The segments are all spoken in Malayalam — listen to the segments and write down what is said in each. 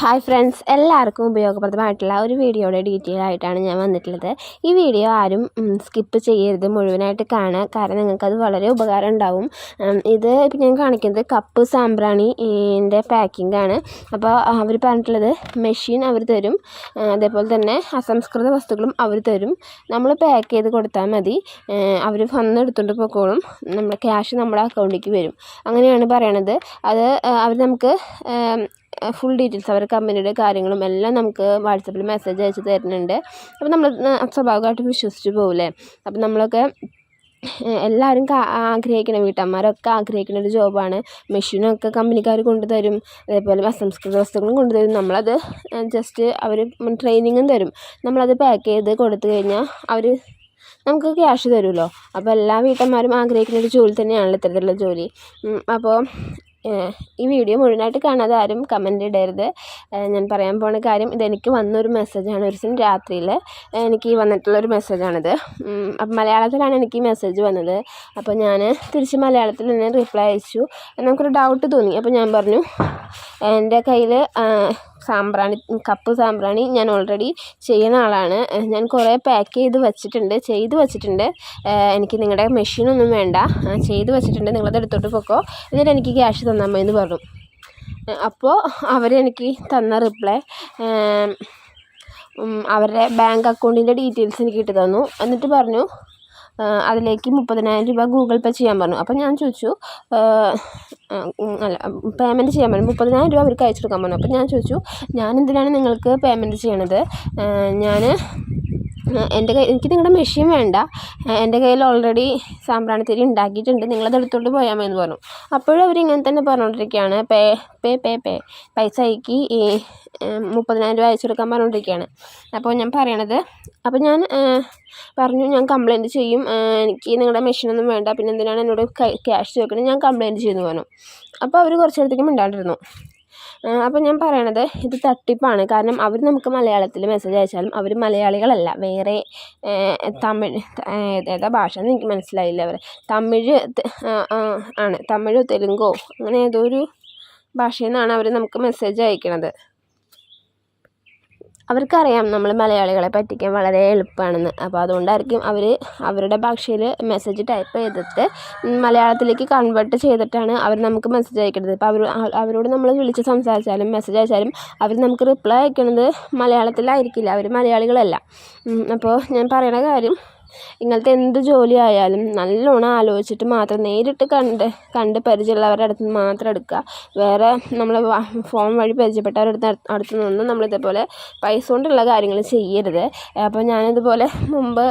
ഹായ് ഫ്രണ്ട്സ് എല്ലാവർക്കും ഉപയോഗപ്രദമായിട്ടുള്ള ഒരു വീഡിയോയുടെ ഡീറ്റെയിൽ ആയിട്ടാണ് ഞാൻ വന്നിട്ടുള്ളത്. ഈ വീഡിയോ ആരും സ്കിപ്പ് ചെയ്യരുത് മുഴുവനായിട്ട് കാണുക. കാരണം നിങ്ങൾക്കത് വളരെ ഉപകാരം ഉണ്ടാവും. ഇത് ഇപ്പം ഞാൻ കാണിക്കുന്നത് കപ്പ് സാമ്പ്രാണിന്റെ പാക്കിംഗ് ആണ്. അപ്പോൾ അവർ പറഞ്ഞിട്ടുള്ളത് മെഷീൻ അവർ തരും. അതേപോലെ തന്നെ അസംസ്കൃത വസ്തുക്കളും അവർ തരും. നമ്മൾ പാക്ക് ചെയ്ത് കൊടുത്താൽ മതി. അവർ വന്ന് എടുത്തുകൊണ്ട് പോയിക്കോളും നമ്മുടെ ക്യാഷ് നമ്മുടെ അക്കൗണ്ടിലേക്ക് വരും. അങ്ങനെയാണ് പറയണത്. അത് അവർ നമുക്ക് ഫുൾ ഡീറ്റെയിൽസ് അവർ കമ്പനിയുടെ കാര്യങ്ങളും എല്ലാം നമുക്ക് വാട്സപ്പിൽ മെസ്സേജ് അയച്ച് തരുന്നുണ്ട്. അപ്പോൾ നമ്മൾ സ്വാഭാവികമായിട്ടും വിശ്വസിച്ച് പോകില്ലേ അപ്പോൾ നമ്മളൊക്കെ എല്ലാവരും ആഗ്രഹിക്കണം വീട്ടമ്മമാരൊക്കെ ആഗ്രഹിക്കുന്ന ഒരു ജോബാണ്. മെഷീനൊക്കെ കമ്പനിക്കാർ കൊണ്ടുതരും. അതേപോലെ അസംസ്കൃത വസ്തുക്കളും കൊണ്ടുതരും. നമ്മളത് ജസ്റ്റ് അവർ ട്രെയിനിങ്ങും തരും. നമ്മളത് പാക്ക് ചെയ്ത് കൊടുത്തു കഴിഞ്ഞാൽ അവർ നമുക്ക് ക്യാഷ് തരുമല്ലോ അപ്പോൾ എല്ലാ വീട്ടമ്മമാരും ആഗ്രഹിക്കുന്ന ഒരു ജോലി തന്നെയാണല്ലോ ഇത്തരത്തിലുള്ള ജോലി. അപ്പോൾ ഈ വീഡിയോ മുഴുവനായിട്ട് കാണാതെ ആരും കമന്റ് ഇടരുത്. ഞാൻ പറയാൻ പോണ കാര്യം ഇതെനിക്ക് വന്നൊരു മെസ്സേജാണ് ഒരു ദിവസം രാത്രിയിൽ എനിക്ക് വന്നിട്ടുള്ളൊരു മെസ്സേജാണിത് അപ്പം മലയാളത്തിലാണ് എനിക്ക് ഈ മെസ്സേജ് വന്നത്. അപ്പോൾ ഞാൻ തിരിച്ച് മലയാളത്തിൽ തന്നെ റിപ്ലൈ അയച്ചു. നമുക്കൊരു ഡൗട്ട് തോന്നി. അപ്പോൾ ഞാൻ പറഞ്ഞു എന്റെ കയ്യിൽ സാമ്പ്രാണി കപ്പ് സാമ്പ്രാണി ഞാൻ ഓൾറെഡി ചെയ്യുന്ന ആളാണ്. ഞാൻ കുറേ പാക്ക് ചെയ്ത് വെച്ചിട്ടുണ്ട് ചെയ്ത് വെച്ചിട്ടുണ്ട്. എനിക്ക് നിങ്ങളുടെ മെഷീനൊന്നും വേണ്ട. ചെയ്ത് വെച്ചിട്ടുണ്ട്. നിങ്ങളത് എടുത്തോട്ട് പൊക്കോ. എന്നിട്ട് എനിക്ക് ക്യാഷ് തന്നാൽ മതി എന്ന് പറഞ്ഞു. അപ്പോൾ അവരെനിക്ക് തന്ന റിപ്ലൈ അവരുടെ ബാങ്ക് അക്കൗണ്ടിന്റെ ഡീറ്റെയിൽസ് എനിക്ക് ഇട്ട് തന്നു. എന്നിട്ട് പറഞ്ഞു അതിലേക്ക് മുപ്പതിനായിരം രൂപ ഗൂഗിൾ പേ ചെയ്യാൻ പറഞ്ഞു. അപ്പോൾ ഞാൻ ചോദിച്ചു അല്ല പേയ്മെന്റ് ചെയ്യാൻ പറഞ്ഞു. മുപ്പതിനായിരം രൂപ അവർക്ക് അയച്ചു കൊടുക്കാൻ പറഞ്ഞു. അപ്പോൾ ഞാൻ ചോദിച്ചു ഞാൻ എന്തിനാണ് നിങ്ങൾക്ക് പേയ്മെന്റ് ചെയ്യണത്? ഞാൻ എന്റെ കയ്യിൽ എനിക്ക് നിങ്ങളുടെ മെഷീൻ വേണ്ട. എന്റെ കയ്യിൽ ഓൾറെഡി സാമ്പ്രാണിത്തിരി ഉണ്ടാക്കിയിട്ടുണ്ട്. നിങ്ങളത് എടുത്തോണ്ട് പോയാൽ മതി എന്ന് പറഞ്ഞു. അപ്പോഴും അവർ ഇങ്ങനെ തന്നെ പറഞ്ഞുകൊണ്ടിരിക്കുകയാണ് പേ പേ പേ പേ. പൈസ അയക്കി ഈ മുപ്പതിനായിരം രൂപ അയച്ചു കൊടുക്കാൻ പറഞ്ഞുകൊണ്ടിരിക്കുകയാണ് അപ്പോൾ ഞാൻ പറയണത് അപ്പോൾ ഞാൻ പറഞ്ഞു ഞാൻ കംപ്ലയിന്റ് ചെയ്യും. എനിക്ക് നിങ്ങളുടെ മെഷീനൊന്നും വേണ്ട. പിന്നെ എന്തിനാണ് എന്നോട് ക്യാഷ് ചോദിക്കണത് ഞാൻ കംപ്ലയിന്റ് ചെയ്യുമെന്ന് പറഞ്ഞു. അപ്പോൾ അവർ കുറച്ച് നേരത്തേക്കും അപ്പോൾ ഞാൻ പറയണത് ഇത് തട്ടിപ്പാണ്. കാരണം അവർ നമുക്ക് മലയാളത്തിൽ മെസ്സേജ് അയച്ചാലും അവർ മലയാളികളല്ല. വേറെ തമിഴ് ഏതാ ഭാഷ എന്ന് എനിക്ക് മനസ്സിലായില്ല അവർ തമിഴ് ആണ്. തമിഴോ തെലുങ്കോ അങ്ങനെ ഏതോ ഒരു ഭാഷയിൽ നിന്നാണ് അവർ നമുക്ക് മെസ്സേജ് അയക്കണത്. അവർക്കറിയാം നമ്മൾ മലയാളികളെ പറ്റിക്കാൻ വളരെ എളുപ്പമാണെന്ന് അപ്പോൾ അതുകൊണ്ടായിരിക്കും അവർ അവരുടെ ഭാഷയിൽ മെസ്സേജ് ടൈപ്പ് ചെയ്തിട്ട് മലയാളത്തിലേക്ക് കൺവേർട്ട് ചെയ്തിട്ടാണ് അവർ നമുക്ക് മെസ്സേജ് അയക്കുന്നത് ഇപ്പോൾ അവർ അവരോട് നമ്മൾ വിളിച്ച് സംസാരിച്ചാലും മെസ്സേജ് അയച്ചാലും അവർ നമുക്ക് റിപ്ലൈ അയക്കുന്നത് മലയാളത്തിലായിരിക്കില്ല. അവർ മലയാളികളല്ല. അപ്പോൾ ഞാൻ പറയണ കാര്യം ഇങ്ങനത്തെ എന്ത് ജോലി ആയാലും നല്ലോണം ആലോചിച്ചിട്ട് മാത്രം നേരിട്ട് കണ്ട് കണ്ട് പരിചയമുള്ളവരുടെ അടുത്ത് നിന്ന് മാത്രം എടുക്കുക. വേറെ നമ്മൾ ഫോൺ വഴി പരിചയപ്പെട്ടവരുടെ അടുത്ത് അടുത്ത് നിന്നൊന്നും നമ്മൾ ഇതേപോലെ പൈസ കൊണ്ടുള്ള കാര്യങ്ങൾ ചെയ്യരുത്. അപ്പോൾ ഞാനിതുപോലെ മുമ്പ്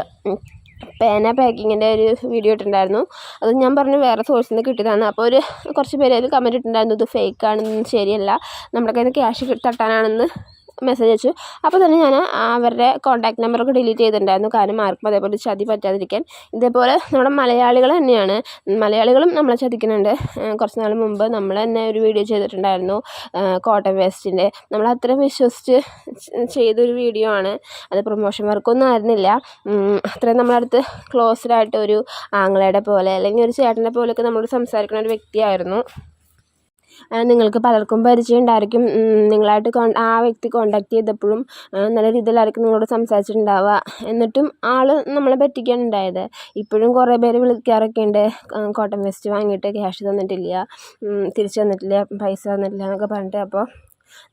പേന പാക്കിങ്ങിന്റെ ഒരു വീഡിയോ ഇട്ടിട്ടുണ്ടായിരുന്നു. അത് ഞാൻ പറഞ്ഞു വേറെ സോഴ്സിൽ നിന്ന് കിട്ടിയതാണ്. അപ്പോൾ ഒരു കുറച്ച് പേര് അതിൽ കമന്റ് ഇട്ടിട്ടുണ്ടായിരുന്നു ഇത് ഫേക്ക് ആണെന്ന് ശരിയല്ല. നമ്മുടെ കയ്യിൽ നിന്ന് ക്യാഷ് തട്ടാനാണെന്ന് മെസ്സേജ് അയച്ചു. അപ്പോൾ തന്നെ ഞാൻ അവരുടെ കോൺടാക്ട് നമ്പറൊക്കെ ഡിലീറ്റ് ചെയ്തിട്ടുണ്ടായിരുന്നു. കാരണം ആർക്കും അതേപോലെ ചതി പറ്റാതിരിക്കാൻ. ഇതേപോലെ നമ്മുടെ മലയാളികൾ തന്നെയാണ്. മലയാളികളും നമ്മളെ ചതിക്കുന്നുണ്ട്. കുറച്ച് നാൾ മുമ്പ് നമ്മൾ തന്നെ ഒരു വീഡിയോ ചെയ്തിട്ടുണ്ടായിരുന്നു. കോട്ടൺ വേസ്റ്റിന്റെ നമ്മൾ അത്രയും വിശ്വസിച്ച് ചെയ്തൊരു വീഡിയോ ആണ്. അത് പ്രൊമോഷൻ വർക്കൊന്നും ആയിരുന്നില്ല. അത്രയും നമ്മളടുത്ത് ക്ലോസ്ഡ് ആയിട്ട് ഒരു ആങ്ങളയുടെ പോലെ അല്ലെങ്കിൽ ഒരു ചേട്ടന്റെ പോലെയൊക്കെ നമ്മളോട് സംസാരിക്കുന്ന ഒരു വ്യക്തിയായിരുന്നു. നിങ്ങൾക്ക് പലർക്കും പരിചയം ഉണ്ടായിരിക്കും നിങ്ങളായിട്ട് ആ വ്യക്തി കോണ്ടാക്ട് ചെയ്തപ്പോഴും നല്ല രീതിയിലായിരിക്കും നിങ്ങളോട് സംസാരിച്ചിട്ടുണ്ടാവുക. എന്നിട്ടും ആൾ നമ്മളെ പറ്റിക്കാൻ ഉണ്ടായത്. ഇപ്പോഴും കുറേ പേര് വിളിക്കാറൊക്കെ ഉണ്ട്. കോട്ടൺ വെസ്റ്റ് വാങ്ങിയിട്ട് ക്യാഷ് തന്നിട്ടില്ല. തിരിച്ച് തന്നിട്ടില്ല പൈസ തന്നിട്ടില്ല എന്നൊക്കെ പറഞ്ഞിട്ട് അപ്പോൾ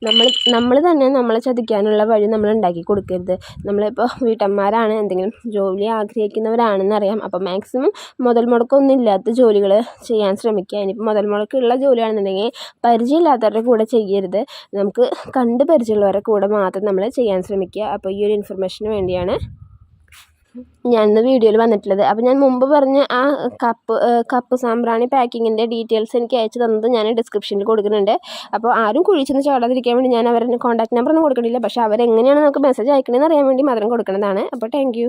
നമ്മൾ നമ്മൾ തന്നെ നമ്മളെ ചതിക്കാനുള്ള വഴി നമ്മൾ ഉണ്ടാക്കി കൊടുക്കരുത്. നമ്മളിപ്പോൾ വീട്ടമ്മമാരാണ് എന്തെങ്കിലും ജോലി ആഗ്രഹിക്കുന്നവരാണെന്നറിയാം. അപ്പോൾ മാക്സിമം മുതൽ മുടക്കൊന്നും ഇല്ലാത്ത ജോലികൾ ചെയ്യാൻ ശ്രമിക്കുക. ഇനിയിപ്പോൾ മുതൽ മുടക്കുള്ള ജോലിയാണെന്നുണ്ടെങ്കിൽ പരിചയമില്ലാത്തവരുടെ കൂടെ ചെയ്യരുത്. നമുക്ക് കണ്ട് പരിചയമുള്ളവരുടെ കൂടെ മാത്രം നമ്മൾ ചെയ്യാൻ ശ്രമിക്കുക. അപ്പോൾ ഈ ഒരു ഇൻഫർമേഷന് വേണ്ടിയാണ് ഞാൻ ഇന്ന് വീഡിയോയിൽ വന്നിട്ടുള്ളത്. അപ്പോൾ ഞാൻ മുമ്പ് പറഞ്ഞ ആ കപ്പ് കപ്പ് സാമ്പ്രാണി പാക്കിങ്ങിന്റെ ഡീറ്റെയിൽസ് എനിക്ക് അയച്ചു തന്നത് ഞാൻ ഡിസ്ക്രിപ്ഷനിൽ കൊടുക്കുന്നുണ്ട്. അപ്പോൾ ആരും കുഴിച്ചെന്ന് ചാടാതിരിക്കാൻ വേണ്ടി ഞാൻ അവരുടെ കോൺടാക്ട് നമ്പർ ഒന്നും കൊടുക്കണില്ല. പക്ഷേ അവരെങ്ങനെയാണ് നമുക്ക് മെസ്സേജ് അയക്കണമെന്ന് അറിയാൻ വേണ്ടി മാത്രം കൊടുക്കുന്നതാണ്. അപ്പോൾ താങ്ക്